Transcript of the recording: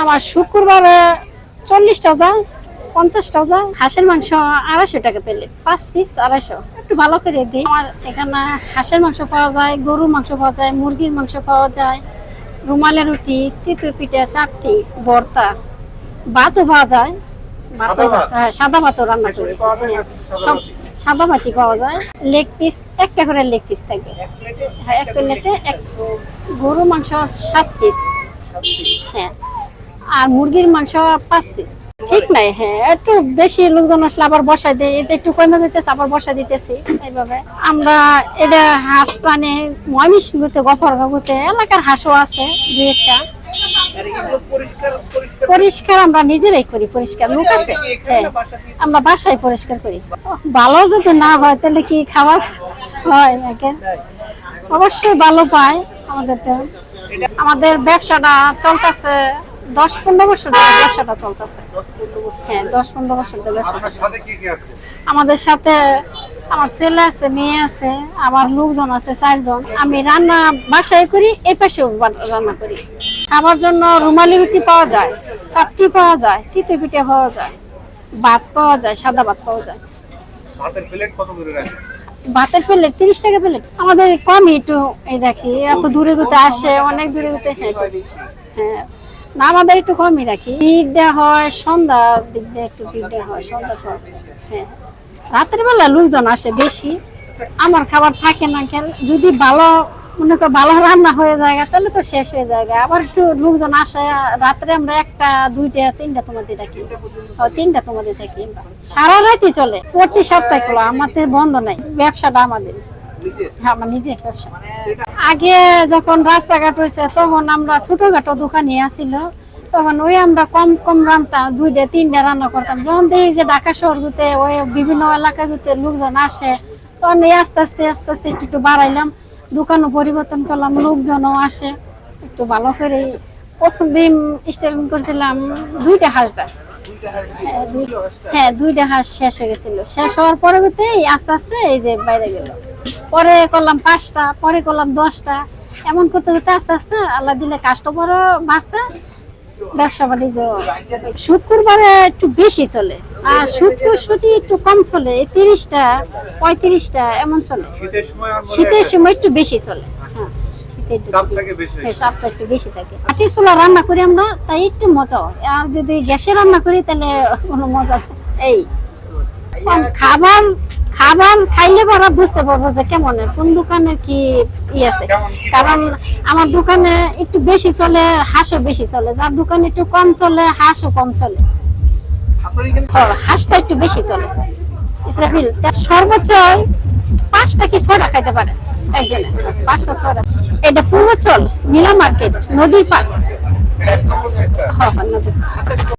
আমার শুক্রবারে চল্লিশটা যায় পঞ্চাশটা যায় হাঁসের মাংস আড়াইশো টাকা পেলে পাঁচ পিস আড়াইশো। একটু ভালো করে দিই। আমার এখানে হাঁসের মাংস পাওয়া যায় গরুর মাংস পাওয়া যায় মুরগির মাংস পাওয়া যায়। রুমালের রুটি চিতই পিঠা চারটি ভর্তা। ভাতও পাওয়া যায়। সাদা ভাত? হ্যাঁ সাদা ভাতও রান্না করি। সব সাদা ভাতই পাওয়া যায়। লেগ পিস একটা করে লেগ পিস থাকবে হ্যাঁ এক প্লেটে এক গরু মাংস সাত পিস হ্যাঁ। আর মুরগির মাংস পাঁচ পিস ঠিক নাই হ্যাঁ একটু বেশি লোকজন আসলে আবার বসাই দেয়। এই যে একটু কমে যেতেছে আবার বসাই দিতেছি এইভাবে। আমরা এটা হাঁস টানে ময়মিসিংহতে গফরগাঁওতে এলাকার হাঁসও আছে, দুই একটা। পরিষ্কার আমরা নিজেরাই করি, পরিষ্কার লোক আছে। হ্যাঁ আমরা বাসায় পরিষ্কার করি। ভালো যদি না হয়, তাহলে কি খাবার হয় নাকি? অবশ্যই ভালো পায় আমাদেরটা আমাদের ব্যবসাটা চলতেছে দশ পনেরো বছর ধরে ব্যবসাটা চলতেছে। হ্যাঁ দশ পনেরো বছর ধরে ব্যবসা আমাদের সাথে আমার ছেলে আছে মেয়ে আছে আমার লোকজন আছে চারজন। আমি রান্না বাসায় করি এই পাশেও রান্না করি। খাবার জন্য রুমালি রুটি পাওয়া যায় চাপটি পাওয়া যায় চিতই পিঠে পাওয়া যায় ভাত পাওয়া যায় সাদা ভাত পাওয়া যায়। ভাতের প্লেট কত করে রাখেন? ভাতের প্লেট তিরিশ টাকা প্লেট আমাদের কমই একটু এই রাখি এত দূরে ঘুরতে আসে অনেক দূরে ঘুরতে হ্যাঁ। হ্যাঁ। না আমাদের একটু কমই রাখি। দেওয়া হয় সন্ধ্যার দিক দিয়ে একটু দেওয়া হয় সন্ধ্যা পর। হ্যাঁ। রাতের বেলা লোকজন আসে বেশি। আমার খাবার থাকে না কেন? যদি ভালো মনে করো ভালো রান্না হয়ে যায় তাহলে তো শেষ হয়ে যায়। আবার একটু লোকজন আসে রাত্রে আমরা একটা দুইটা তিনটা তোমাদের ও, তিনটা তোমাদের থাকি সারা রাতই চলে। প্রতি সপ্তাহে খোলা আমাদের বন্ধ নাই। ব্যবসাটা আমাদের। হ্যাঁ আমার নিজের ব্যবসা। আগে যখন রাস্তাঘাট হয়েছে তখন আমরা ছোটখাটো দোকানে আসিল তখন ওই আমরা কম কম রান্তাম দুইটা তিনটা রান্না করতাম। যখন দেখি যে ঢাকা শহর গুতে ওই বিভিন্ন এলাকা গুতে লোকজন আসে তখন এই আস্তে আস্তে আস্তে আস্তে একটু একটু বাড়াইলাম। দোকানও পরিবর্তন করলাম লোকজনও আসে। একটু ভালো করে প্রথম দিন স্টার্ট করছিলাম দুইটা হাঁসটা হ্যাঁ, হ্যাঁ দুইটা হাঁস শেষ হয়ে গেছিল। শেষ হওয়ার পরবর্তী আস্তে আস্তে এই যে বাইরে গেল। পরে করলাম পাঁচটা পরে করলাম দশটা। এমন করতে করতে আস্তে আস্তে আল্লাহ দিলে কাস্টমারও বাড়ছে ব্যবসা বাণিজ্য শুক্রবারে একটু বেশি চলে আর শুক্র ছুটি একটু কম চলে তিরিশটা পঁয়ত্রিশটা এমন চলে। শীতের সময় একটু বেশি চলে হ্যাঁ শীতে একটু বেশি। হ্যাঁ, একটু বেশি থাকে। চুলা রান্না করি আমরা তাই একটু মজা হয়। আর যদি গ্যাসে রান্না করি তাহলে কোনো মজা এই খাবার খাবার খাইলে পরা বুঝতে পারব যে কেমন কোন দোকানের কি ই আছে। কারণ আমার দোকানে একটু বেশি চলে হাঁসও বেশি চলে। যার দোকানে একটু কম চলে হাঁসও কম চলে। হাঁসটা একটু বেশি চলে। ইসরাফিল তার সর্বোচ্চ পাঁচটা কি ছয়টা খাইতে পারে একজনে? পাঁচটা ছয়টা। এটা পূর্বচল নীলা মার্কেট নদীর সেক্টর হ্যাঁ নদীর পাড়।